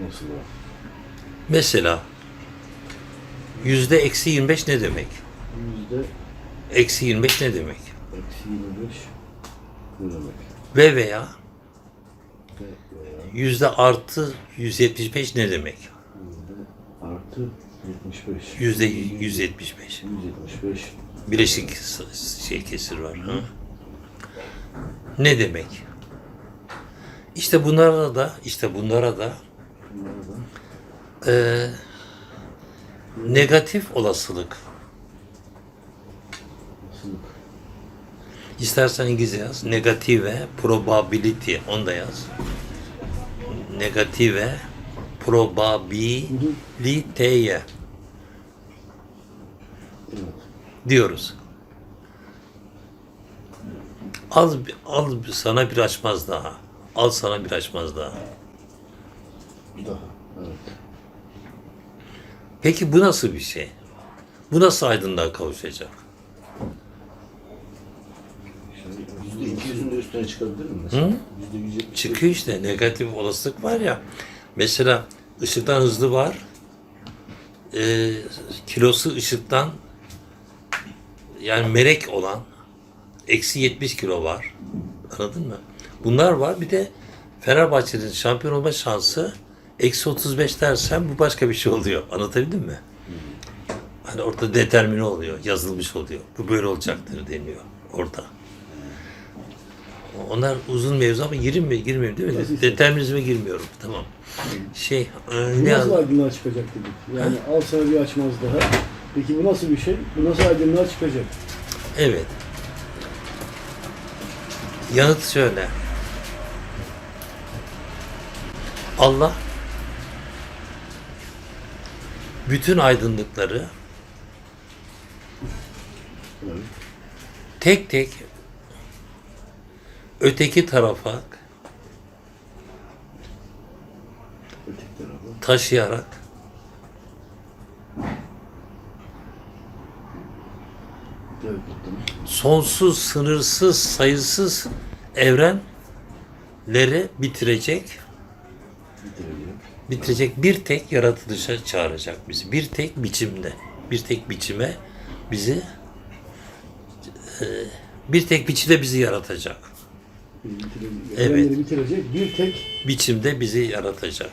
Nasıl var? Mesela yüzde eksi 25 ne demek? Yüzde Eksi 25 ne demek? eksi 25 ne demek? Ve veya Ve veya yüzde artı 175 ne demek? yüzde artı 75. Yüzde 175. 175 Bileşik s- şey kesir var. Ha? Ne demek? İşte bunlara da işte bunlara da eee, negatif olasılık. İstersen İngilizce yaz. Negative probability. Onu da yaz. Negative probabiliteye diyoruz. Al, al sana bir açmaz daha. Al sana bir açmaz daha. Daha evet. Peki bu nasıl bir şey? Bu nasıl aydınlığa kavuşacak? Yüzde 200'ün de üstüne çıkabilir mi mesela? Hı? Yüzde 175 Çıkıyor işte negatif olasılık var ya. Mesela ışıktan hızlı var. Ee, kilosu ışıktan yani melek olan eksi 70 kilo var. Anladın mı? Bunlar var. Bir de Fenerbahçe'nin şampiyon olma şansı eksi 35 dersen bu başka bir şey oluyor. Anlatabildim mi? Hani orada determine oluyor. Yazılmış oluyor. Bu böyle olacaktır deniyor orada. Onlar uzun mevzu ama gireyim mi girmeyeyim değil mi? Determinizme girmiyorum. Tamam. Şey, e, ne nasıl yaz- aydınlığa çıkacak dedik. Yani al sana bir açmaz daha. Peki bu nasıl bir şey? Bu nasıl aydınlığa çıkacak? Evet. Yanıt şöyle. Allah bütün aydınlıkları tek tek öteki tarafa taşıyarak sonsuz, sınırsız, sayısız evrenleri bitirecek. Bitirecek bir tek yaratılışa çağıracak bizi. Bir tek biçimde, bir tek biçime bizi e, bir tek biçimde bizi yaratacak. Bitirelim. Evet. Bitirecek bir tek Biçimde bizi yaratacak.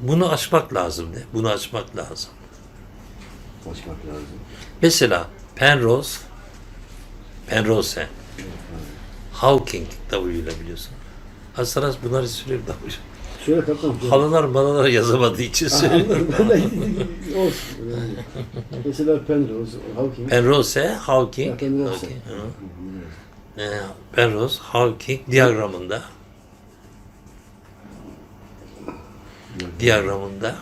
Bunu aşmak lazım de. Bunu açmak lazım. açmak lazım. Mesela Penrose, Penrose, Hawking W ile biliyorsun. Ha sana bunları söyleyeyim de. Şöyle kaptan. Halılar malalar yazamadığı için söylüyorum. Olsun. Mesela Penrose, Hawking. Penrose, Hawking, Ha, Penrose. Hı. Ee, Penrose, Hawking diyagramında diyagramında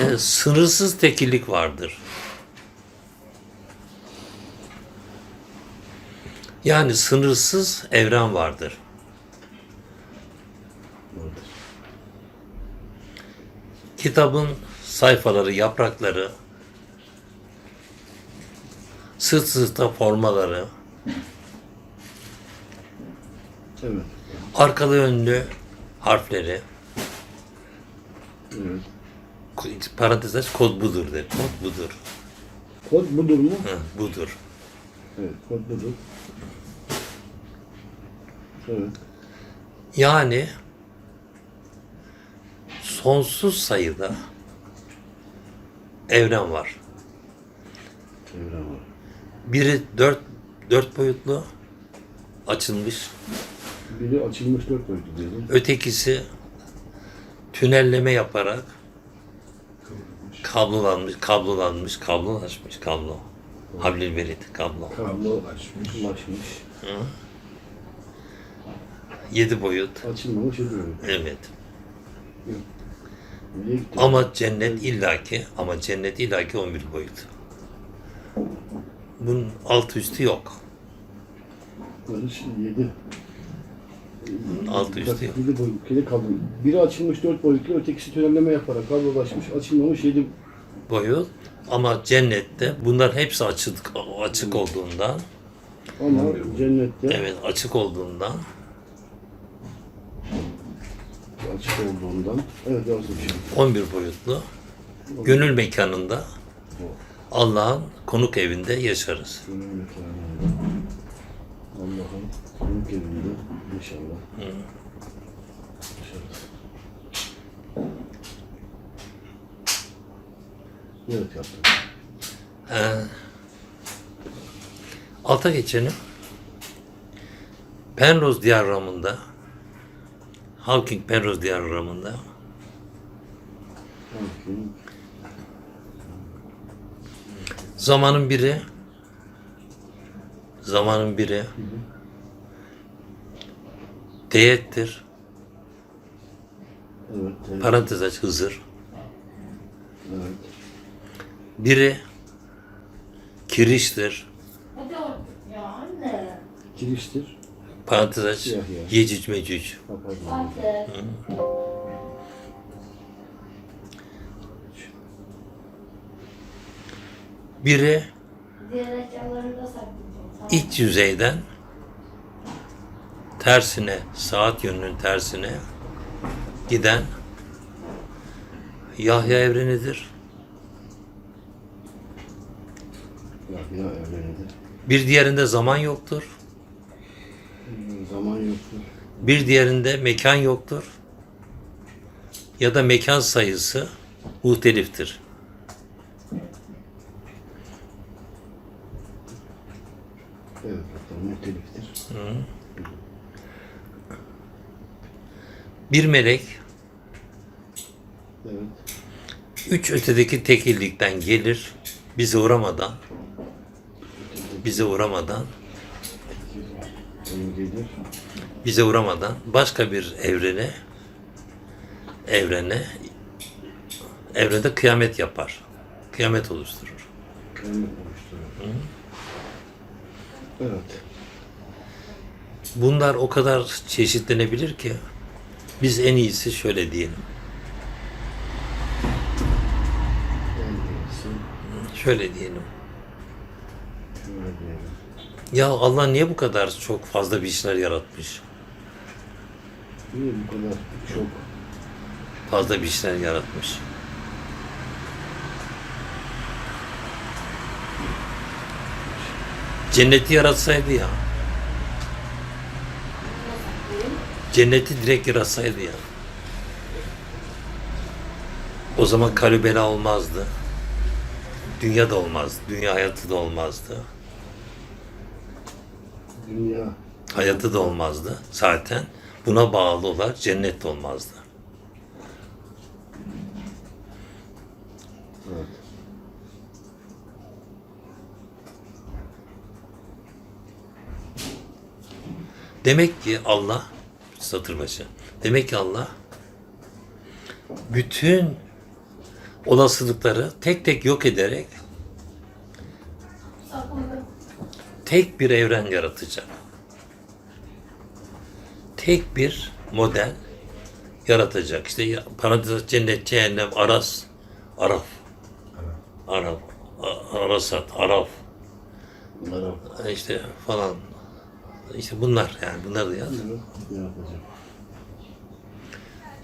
e, sınırsız tekillik vardır. Yani sınırsız evren vardır. Kitabın sayfaları, yaprakları, sırt sırta formaları, Evet. arkalı önlü harfleri, Evet. parantez aç, kod budur der. Kod budur. Kod budur mu? Hı, budur. Evet, kod budur. Evet. Yani sonsuz sayıda evren var. Evren var. Biri dört, dört boyutlu açılmış. Biri açılmış dört boyutlu diyelim. Ötekisi tünelleme yaparak kablolanmış, kablolanmış, kablolaşmış, kablo. Hablil verit, kablo. Kablo açmış. Ulaşmış. Yedi boyut. Açılmamış ediyor. Evet. Ama cennet illaki, ama cennet illaki 11 boyut. Bunun altı üstü yok. Barış yedi. Altı üstü yok. Yedi boyutlu kaldı. Biri açılmış dört boyutlu, ötekisi tünelleme yaparak kablolaşmış, açılmamış yedi boyut. Ama cennette bunlar hepsi açık açık olduğundan, Ama cennette evet açık olduğundan açık olduğundan evet bir şey? 11 boyutlu gönül mekanında Allah'ın konuk evinde yaşarız. Gönül mekanında Allah'ın konuk evinde inşallah yaşarız. Evet yaptım. Ee, alta geçelim. Penrose diyagramında Hawking Penrose diyagramında zamanın biri zamanın biri diyettir. Evet, evet, Parantez aç Hızır. evet. Biri kiriştir. Hadi artık ya anne. Kiriştir. Parantez aç. Yecüc Mecüc. Biri iç yüzeyden tersine, saat yönünün tersine giden Yahya evrenidir. Yahya evrenidir. Bir diğerinde zaman yoktur. Zaman yoktur. Bir diğerinde mekan yoktur. Ya da mekan sayısı muhteliftir. Evet, muhteliftir. Bir melek Evet. üç ötedeki tekillikten gelir, bize uğramadan, bize uğramadan. Bize uğramadan başka bir evrene, evrene, evrende kıyamet yapar. Kıyamet oluşturur. Kıyamet oluşturur. Evet. Bunlar o kadar çeşitlenebilir ki biz en iyisi şöyle diyelim. Şöyle diyelim. şöyle diyelim. Ya Allah niye bu kadar çok fazla bir işler yaratmış? Niye bu kadar çok Fazla bir işler yaratmış. Cenneti yaratsaydı ya. Cenneti direkt yaratsaydı ya. O zaman kalübela olmazdı. Dünya da olmazdı. Dünya hayatı da olmazdı. Dünya Hayatı da olmazdı zaten. Buna bağlı olarak cennet de olmazdı. evet. Demek ki Allah satır başı. Demek ki Allah bütün olasılıkları tek tek yok ederek tek bir evren yaratacak. Tek bir model yaratacak. İşte parantez cennet, cehennem, aras, araf. Araf. Arasat, araf. Arap işte falan. İşte bunlar yani bunlar da yaz.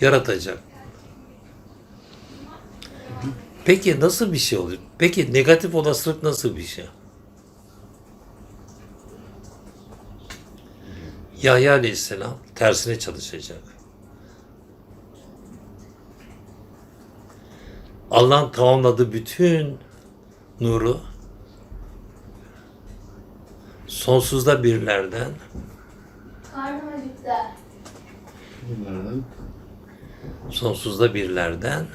yaratacak. Peki nasıl bir şey olur? Peki negatif olasılık nasıl bir şey? Yahya Aleyhisselam tersine çalışacak. Allah'ın tamamladığı bütün nuru sonsuzda birlerden Karnım acıktı. Bunlardan sonsuzda birlerden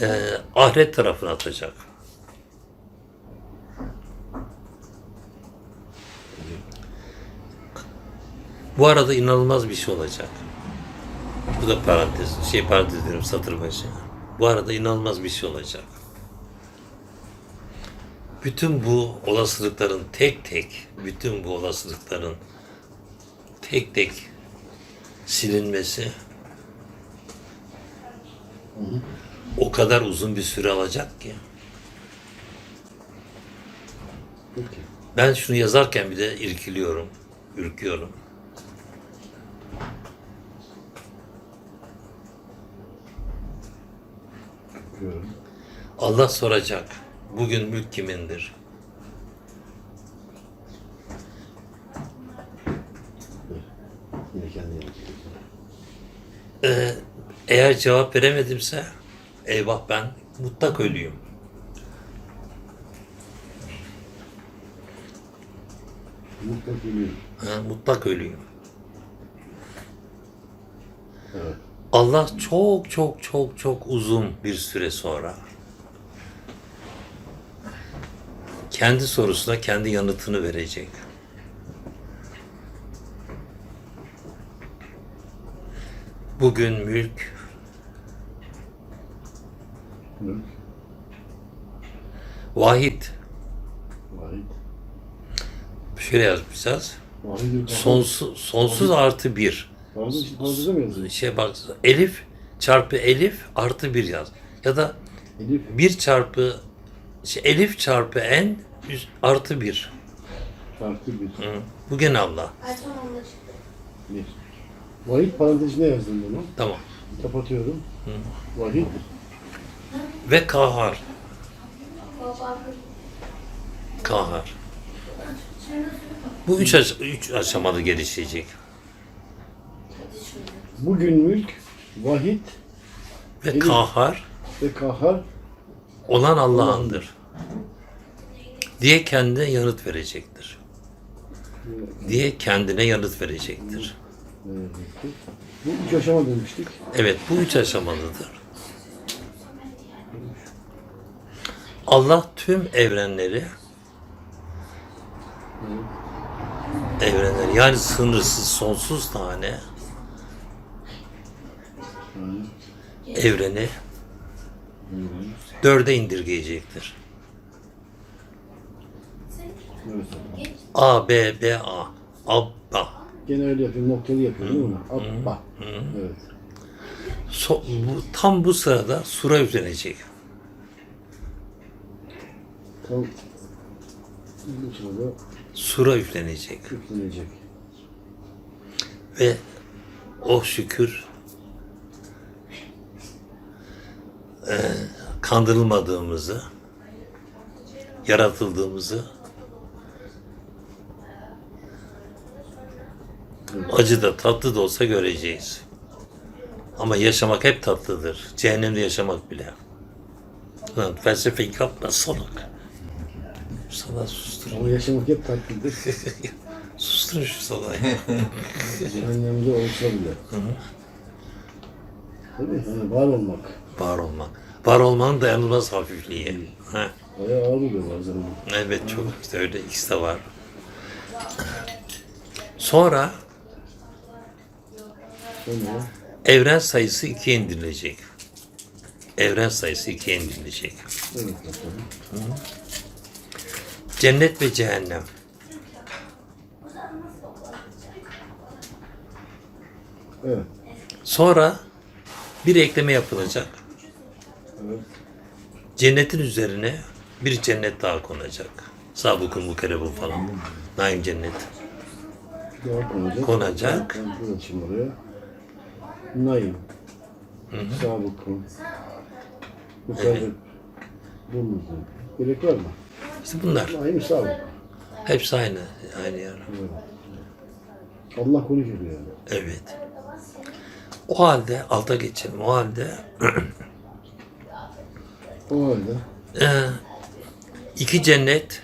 e, ahiret tarafına atacak. Bu arada inanılmaz bir şey olacak. Bu da parantez, şey parantez diyorum satır başı. Bu arada inanılmaz bir şey olacak. Bütün bu olasılıkların tek tek, bütün bu olasılıkların tek tek silinmesi o kadar uzun bir süre alacak ki. Ben şunu yazarken bir de irkiliyorum, ürküyorum. Görüyorum. Allah soracak. Bugün mülk kimindir? Ee, eğer cevap veremedimse eyvah ben mutlak ölüyüm. Mutlak biliyorum. Ha, mutlak ölüyüm. Evet. Allah çok çok çok çok uzun bir süre sonra kendi sorusuna kendi yanıtını verecek. Bugün mülk Mülk. vahid. Vahid. Şöyle yazmışız. Sonsuz, sonsuz artı bir. Vardı mı yazıyor? Şey bak elif çarpı elif artı bir yaz. Ya da Elif. bir çarpı şey, elif çarpı n üst- artı bir. Şarkı bir. Hı. Bu gene Allah. Bir. Vahid parantezine yazdım bunu. Tamam. Kapatıyorum. Vahid. Ve kahar. Baba. Kahar. Bu üç, aş- üç aşamalı gelişecek. Bugün mülk, vahid Ve Elif. kahar ve kahar olan Allah'ındır. Diye kendine yanıt verecektir. Diye kendine yanıt verecektir. Bu üç aşama demiştik. Evet bu üç aşamalıdır. Allah tüm evrenleri evrenleri yani sınırsız sonsuz tane evreni dörde indirgeyecektir. A, B, B, A. Abba. Gene öyle yapıyorum, noktalı yapıyorum değil mi? Abba. Evet. So- bu, tam bu sırada sura üflenecek. Tam bu sırada Sura üflenecek. yüklenecek. Ve oh şükür eee, kandırılmadığımızı, yaratıldığımızı, acı da tatlı da olsa göreceğiz. Ama yaşamak hep tatlıdır. Cehennemde yaşamak bile. Lan felsefe yapma salak. Sana sustur. Ama yaşamak hep tatlıdır. Susturun şu salağı. Cehennemde olsa bile. Tabii, yani var olmak. Var olmak. Var olmanın dayanılmaz hafifliği. Ha, Bayağı ağır oluyor bazen. evet çok işte öyle ikisi de var. Sonra Sonra evren sayısı ikiye indirilecek. Evren sayısı ikiye indirilecek. evet bakalım. Cennet ve cehennem. Evet. Sonra bir ekleme yapılacak. Cennetin üzerine bir cennet daha konacak. Sabıkun mukerebun falan. Naim cennet. Konacak. Konacak. Naim. Sabıkun. Mukarreb. Bulmuzun. Gerek var mı? İşte bunlar. Naim sabık. Hepsi aynı. Aynı yer. Evet. Allah konuşuyor yani. Evet. O halde alta geçelim. O halde O halde Ee, iki cennet,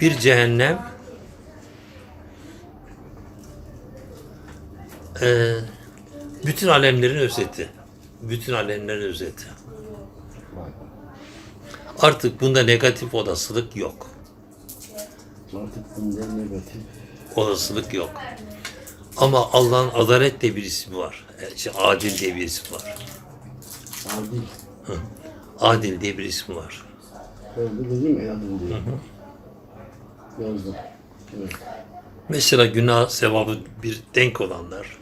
bir cehennem, ee, bütün alemlerin özeti. Bütün alemlerin özeti. Artık bunda negatif olasılık yok. Artık bunda negatif. Olasılık yok. Ama Allah'ın adalet diye bir ismi var. Ee, Şey, adil diye bir ismi var. Adil. Adil diye bir ismi var. De dedim ya adil diye. Yazdım. Evet. Mesela günah sevabı bir denk olanlar